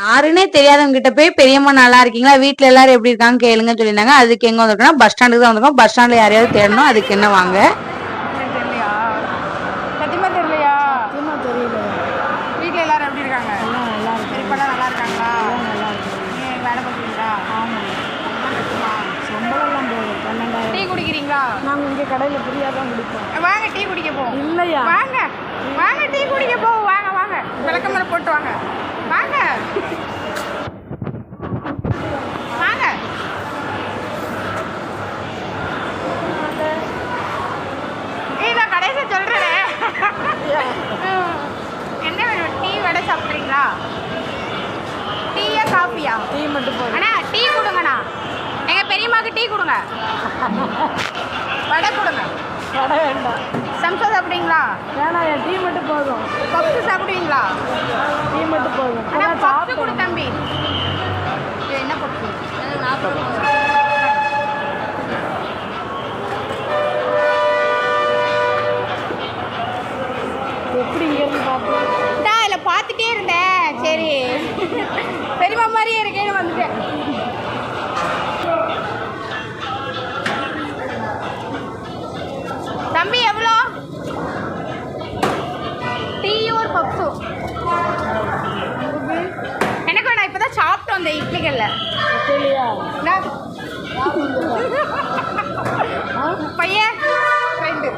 யாருன்னே தெரியாதவங்க கிட்ட போய் பெரியம்மா நல்லா இருக்கீங்களா? வீட்ல எல்லாரும் எப்படி இருக்காங்க? கேளுங்கன்னு சொல்லியிருந்தாங்க. அதுக்கு எங்க வந்திருக்கோம்னா பஸ் ஸ்டாண்டுக்கு தான் வந்திருக்கோம். பஸ் ஸ்டாண்ட்ல யாரையாவது தேடணும். அதுக்கு என்ன வாங்க? வீட்டில் டீ குடிக்கிறீங்களா? நாங்கள் இங்கே கடையில் ஃப்ரீயாக தான் குடிப்போம். வாங்க டீ குடிக்க போவோம் இல்லையா? வாங்க வாங்க டீ குடிக்க போவோம் வாங்க வாங்க விளக்கமரை போட்டு வாங்க வாங்க வாங்க ஏய் நான் கடைசி சொல்றேன் என்ன வேணும் டீ வடை சாப்பிட்றீங்களா டீயா டீ மட்டும் போதும் அண்ணா டீ கொடுங்கண்ணா. எங்க பெரியம்மாக்கு டீ கொடுங்க. வடை கொடுங்க. கடை வேண்டாம். சம்சா சாப்பிடுவீங்களா? வேணாம் என் டீ மட்டும் போதும். பப்ஸ் சாப்பிடுவீங்களா? டீ மட்டும் போதும். அண்ணா அதான் பப்ஸ் கொடு தம்பி. என்ன பப்ஸ்? எப்படி இங்கேருந்து பார்ப்போம் நான் இதில் பார்த்துட்டே இருந்தேன். சரி. வேணாம் இப்போ தான் சாப்பிட்டு வந்தேன் இட்லிகளில் பையன்? ஃப்ரெண்டு.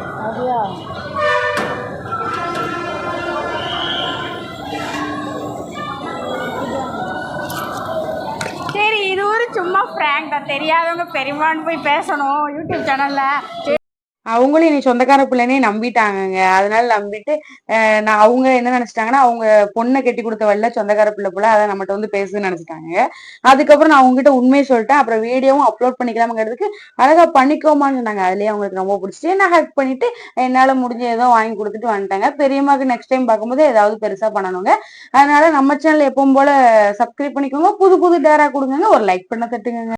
சரி இது ஒரு சும்மா ஃப்ராங்க் தான். தெரியாதவங்க பெரியமான்னு போய் பேசணும். யூடியூப் சேனலில் அவங்களும் என்னை சொந்தக்கார பிள்ளைனே நம்பிட்டாங்கங்க. அதனால நம்பிட்டு நான் அவங்க என்ன நினைச்சிட்டாங்கன்னா அவங்க பொண்ணை கட்டி கொடுத்த வழியில சொந்தக்கார பிள்ளை போல அதை நம்மகிட்ட வந்து பேசுன்னு நினைச்சிட்டாங்க. அதுக்கப்புறம் நான் அவங்ககிட்ட உண்மையை சொல்லிட்டேன். அப்புறம் வீடியோவும் அப்லோட் பண்ணிக்கலாம்ங்கிறதுக்கு அழகா பண்ணிக்கோமான்னு சொன்னாங்க. அதுலயே அவங்களுக்கு ரொம்ப பிடிச்சிட்டு நான் ஹேக் பண்ணிட்டு என்னால முடிஞ்ச ஏதோ வாங்கி கொடுத்துட்டு வந்துட்டாங்க. பெரியம்மாக்கு நெக்ஸ்ட் டைம் பார்க்கும்போது ஏதாவது பெருசா பண்ணணுங்க. அதனால நம்ம சேனல் எப்பவும் போல சப்ஸ்கிரைப் பண்ணிக்கோங்க. புது புது டேரா கொடுங்க ஒரு லைக் பண்ண தட்டுங்க.